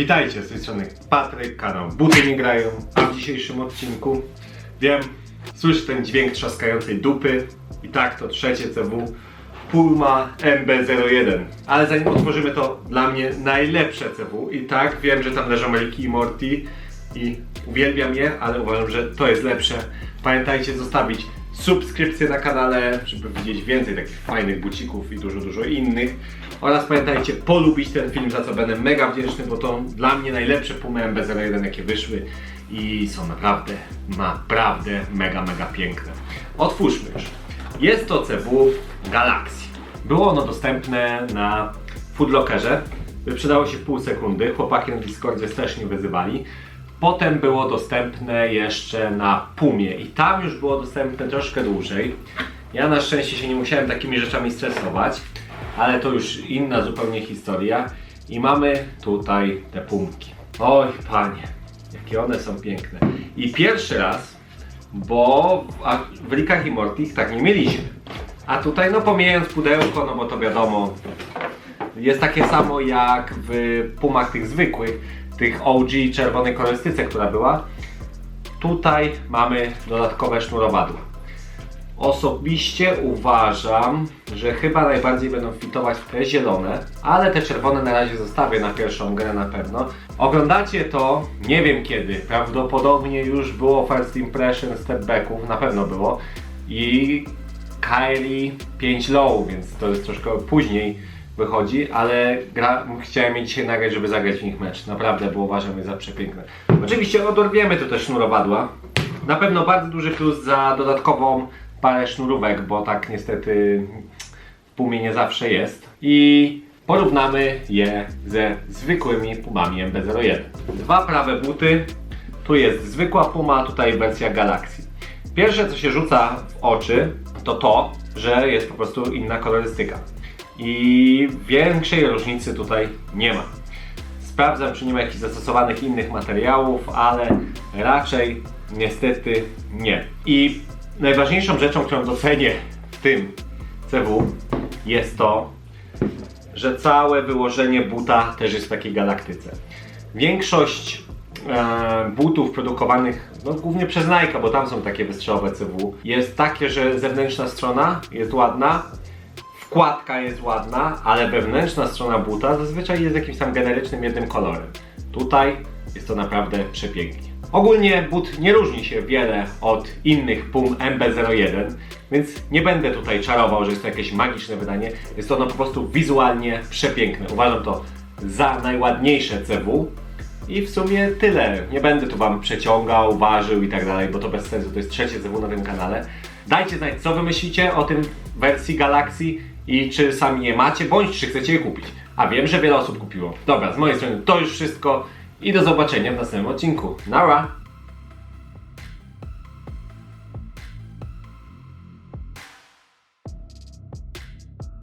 Witajcie, z tej strony Patryk, kanał Buty nie grają, a w dzisiejszym odcinku wiem, słyszę ten dźwięk trzaskającej dupy i tak to trzecie CW Puma MB01. Ale zanim otworzymy to dla mnie najlepsze CW i tak wiem, że tam leżą Ricky i Morty i uwielbiam je, ale uważam, że to jest lepsze. Pamiętajcie zostawić subskrypcję na kanale, żeby widzieć więcej takich fajnych bucików i dużo, dużo innych. Oraz pamiętajcie polubić ten film, za co będę mega wdzięczny, bo to dla mnie najlepsze Pumy MB01 jakie wyszły i są naprawdę, naprawdę mega, mega piękne. Otwórzmy już. Jest to CW Galaxy. Było ono dostępne na Foodlockerze. Wyprzedało się w pół sekundy. Chłopaki na Discordzie strasznie wyzywali. Potem było dostępne jeszcze na Pumie i tam już było dostępne troszkę dłużej. Ja na szczęście się nie musiałem takimi rzeczami stresować, ale to już inna zupełnie historia. I mamy tutaj te pumki. Oj panie, jakie one są piękne. I pierwszy raz, bo w, Rickach i Mortich tak nie mieliśmy. A tutaj no pomijając pudełko, no bo to wiadomo, jest takie samo jak w pumach tych zwykłych, tych OG czerwonej kolorystyce, która była. Tutaj mamy dodatkowe sznurowadła. Osobiście uważam, że chyba najbardziej będą fitować te zielone, ale te czerwone na razie zostawię na pierwszą grę na pewno. Oglądacie to nie wiem kiedy, prawdopodobnie już było First Impression stepbacków, na pewno było. I Kylie 5 low, więc to jest troszkę później wychodzi, ale gra, chciałem je dzisiaj nagrać, żeby zagrać w nich mecz. Naprawdę, bo uważam je za przepiękne. Oczywiście odorwiemy tu też sznurowadła. Na pewno bardzo duży plus za dodatkową parę sznurówek, bo tak niestety w pumie nie zawsze jest. I porównamy je ze zwykłymi pumami MB01. Dwa prawe buty. Tu jest zwykła puma, tutaj wersja Galaxy. Pierwsze co się rzuca w oczy to to, że jest po prostu inna kolorystyka. I większej różnicy tutaj nie ma. Sprawdzam, czy nie ma jakichś zastosowanych innych materiałów, ale raczej niestety nie. I najważniejszą rzeczą, którą docenię w tym CW jest to, że całe wyłożenie buta też jest w takiej galaktyce. Większość e, butów produkowanych no, głównie przez Nike, bo tam są takie wystrzałowe CW, jest takie, że zewnętrzna strona jest ładna, wkładka jest ładna, ale wewnętrzna strona buta zazwyczaj jest jakimś tam generycznym jednym kolorem. Tutaj jest to naprawdę przepięknie. Ogólnie but nie różni się wiele od innych PUM MB01, więc nie będę tutaj czarował, że jest to jakieś magiczne wydanie. Jest ono po prostu wizualnie przepiękne. Uważam to za najładniejsze CW. I w sumie tyle. Nie będę tu Wam przeciągał, ważył i tak dalej, bo to bez sensu. To jest trzecie CW na tym kanale. Dajcie znać, co Wy myślicie o tym wersji Galaxy i czy sami je macie, bądź czy chcecie je kupić. A wiem, że wiele osób kupiło. Dobra, z mojej strony to już wszystko i do zobaczenia w następnym odcinku. Nara!